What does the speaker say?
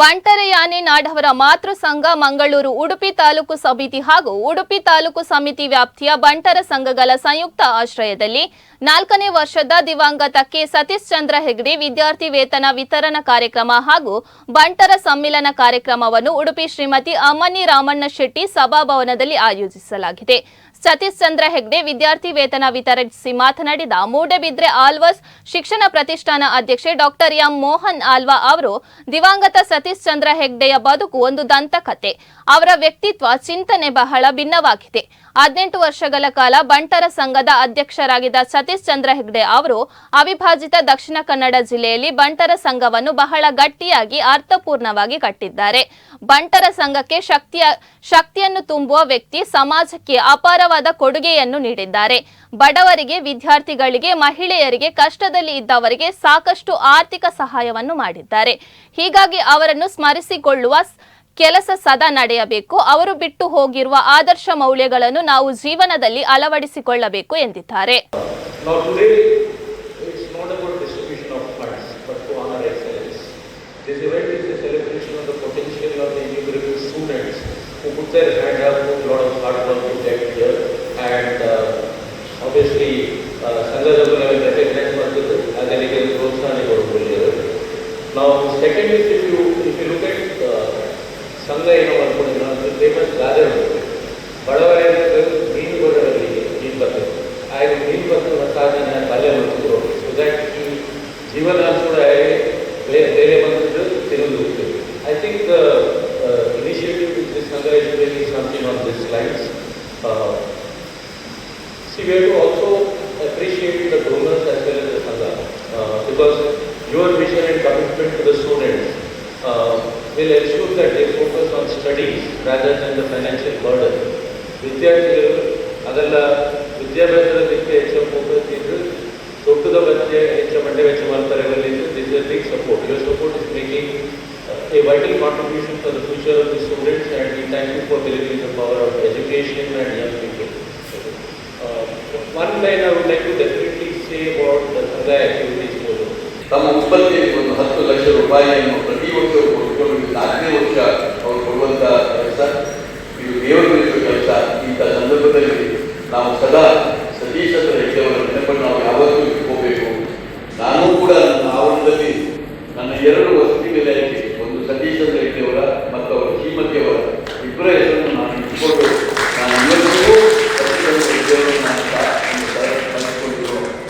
ಬಂಟರಯಾನೆ ನಾಡವರ ಮಾತೃ ಸಂಘ ಮಂಗಳೂರು, ಉಡುಪಿ ತಾಲೂಕು ಸಮಿತಿ ಹಾಗೂ ಉಡುಪಿ ತಾಲೂಕು ಸಮಿತಿ ವ್ಯಾಪ್ತಿಯ ಬಂಟರ ಸಂಘಗಳ ಸಂಯುಕ್ತ ಆಶ್ರಯದಲ್ಲಿ ನಾಲ್ಕನೇ ವರ್ಷದ ದಿವಂಗತ ಕೆ ಸತೀಶ್ ಚಂದ್ರ ಹೆಗ್ಡೆ ವಿದ್ಯಾರ್ಥಿ ವೇತನ ವಿತರಣಾ ಕಾರ್ಯಕ್ರಮ ಹಾಗೂ ಬಂಟರ ಸಮ್ಮಿಲನ ಕಾರ್ಯಕ್ರಮವನ್ನು ಉಡುಪಿ ಶ್ರೀಮತಿ ಅಮ್ಮನಿ ರಾಮಣ್ಣ ಶೆಟ್ಟಿ ಸಭಾಭವನದಲ್ಲಿ ಆಯೋಜಿಸಲಾಗಿದೆ. ಸತೀಶ್ ಚಂದ್ರ ಹೆಗ್ಡೆ ವಿದ್ಯಾರ್ಥಿ ವೇತನ ವಿತರಿಸಿ ಮಾತನಾಡಿದ ಮೂಡಬಿದ್ರೆ ಆಲ್ವಾಸ್ ಶಿಕ್ಷಣ ಪ್ರತಿಷ್ಠಾನ ಅಧ್ಯಕ್ಷೆ ಡಾಕ್ಟರ್ ಎಂ ಮೋಹನ್ ಆಲ್ವಾ ಅವರು, ದಿವಂಗತ ಸತೀಶ್ ಚಂದ್ರ ಹೆಗ್ಡೆಯ ಬದುಕು ಒಂದು ದಂತಕತೆ. ಅವರ ವ್ಯಕ್ತಿತ್ವ ಚಿಂತನೆ ಬಹಳ ಭಿನ್ನವಾಗಿದೆ. ಹದಿನೆಂಟು ವರ್ಷಗಳ ಕಾಲ ಬಂಟರ ಸಂಘದ ಅಧ್ಯಕ್ಷರಾಗಿದ್ದ ಸತೀಶ್ ಚಂದ್ರ ಹೆಗ್ಡೆ ಅವರು, ಅವಿಭಾಜಿತ ದಕ್ಷಿಣ ಕನ್ನಡ ಜಿಲ್ಲೆಯಲ್ಲಿ ಬಂಟರ ಸಂಘವನ್ನು ಬಹಳ ಗಟ್ಟಿಯಾಗಿ ಅರ್ಥಪೂರ್ಣವಾಗಿ ಕಟ್ಟಿದ್ದಾರೆ. ಬಂಟರ ಸಂಘಕ್ಕೆ ಶಕ್ತಿಯ, ಶಕ್ತಿಯನ್ನು ತುಂಬುವ ವ್ಯಕ್ತಿ ಸಮಾಜಕ್ಕೆ ಅಪಾರವಾದ ಕೊಡುಗೆಯನ್ನು ನೀಡಿದ್ದಾರೆ. ಬಡವರಿಗೆ, ವಿದ್ಯಾರ್ಥಿಗಳಿಗೆ, ಮಹಿಳೆಯರಿಗೆ ಕಷ್ಟದಲ್ಲಿ ಇದ್ದವರಿಗೆ ಸಾಕಷ್ಟು ಆರ್ಥಿಕ ಸಹಾಯವನ್ನು ಮಾಡಿದ್ದಾರೆ. ಹೀಗಾಗಿ ಅವರನ್ನು ಸ್ಮರಿಸಿಕೊಳ್ಳುವ ಕೆಲಸ ಸದಾ ನಡೆಯಬೇಕು. ಅವರು ಬಿಟ್ಟು ಹೋಗಿರುವ ಆದರ್ಶ ಮೌಲ್ಯಗಳನ್ನು ನಾವು ಜೀವನದಲ್ಲಿ ಅಳವಡಿಸಿಕೊಳ್ಳಬೇಕು ಎಂದಿದ್ದಾರೆ. Now uh, obviously, ರೆಕಗ್ನೈಸ್ ಮಾಡ್ತಿದ್ದು ಅದರಿಗೆ ಪ್ರೋತ್ಸಾಹ ಕೊಡಬಹುದು ನಾವು second is if you you look at uh, ಸಂಘ ಏನು ಮಾಡ್ಕೊಂಡಿದ್ರು ಅಂದ್ರೆ ಫೇಮಸ್ ಗಾದೆ ಉಂಟು. ಬಡವರಿಗೆ ಮೀನು ಬರೋರಿಗೆ ಮೀನು ಬರ್ತದೆ. ಆಗ ಮೀನು ಬರ್ತದ ಸಾಧನೆ ಮಾಡ್ತಿದ್ರು. ಸೊ ದಟ್ ಈ ಜೀವನ ಕೂಡ ಬೇರೆ ಬಂದಿದ್ದು ತಿರುಗಿ I think initiative sangha is really something on this lines See, we have to also appreciate the donors as well as the Sangha, uh, because your vision and commitment to the students uh, will ensure that they focus on studies rather than the financial burden. ವಿದ್ಯಾರ್ಥಿಗಳು ಅದೆಲ್ಲ ವಿದ್ಯಾಭ್ಯಾಸದ ಬಗ್ಗೆ ಹೆಚ್ಚು focus ಇದ್ದು ದೊಡ್ಡದ ಬಗ್ಗೆ ಹೆಚ್ಚು ಮಂಡ್ಯ ವೆಚ್ಚ ಮಾಡ್ತಾರೆ ಇದ್ದು this is big support your support is making a vital contribution for the future of the students and we thank you for delivering the power of education and young people. One line ತಮ್ಮ ಉತ್ಪತ್ತಿಗೆ ಒಂದು ಹತ್ತು ಲಕ್ಷ ರೂಪಾಯಿಯನ್ನು ಪ್ರತಿ ವರ್ಷವೂ ಕೊಟ್ಟುಕೊಂಡು ನಾಲ್ಕನೇ ವರ್ಷ ಅವರು ಕೊಡುವಂತಹ ಕೆಲಸ, ಇದು ದೇವರುಗಳಿಸುವ ಕೆಲಸ ಇಂಥ ಸಂದರ್ಭದಲ್ಲಿ ನಾವು ಸದಾ ಸತೀಶ್ ಹತ್ರ ನೆನಪನ್ನು ನಾವು ಯಾವತ್ತೂ ಇಟ್ಕೋಬೇಕು. ನಾನು ಕೂಡ ನನ್ನ ಆವರಣದಲ್ಲಿ ನನ್ನ ಎರಡು ವಸತಿ ನಿಲಯಕ್ಕೆ ಒಂದು ಸತೀಶ್ ಹತ್ರ ಮತ್ತು ಅವರ ಶ್ರೀಮತಿಯವರ ಇಬ್ಬರ ಹೆಸರನ್ನು ನಾನು ಇಟ್ಕೊಂಡು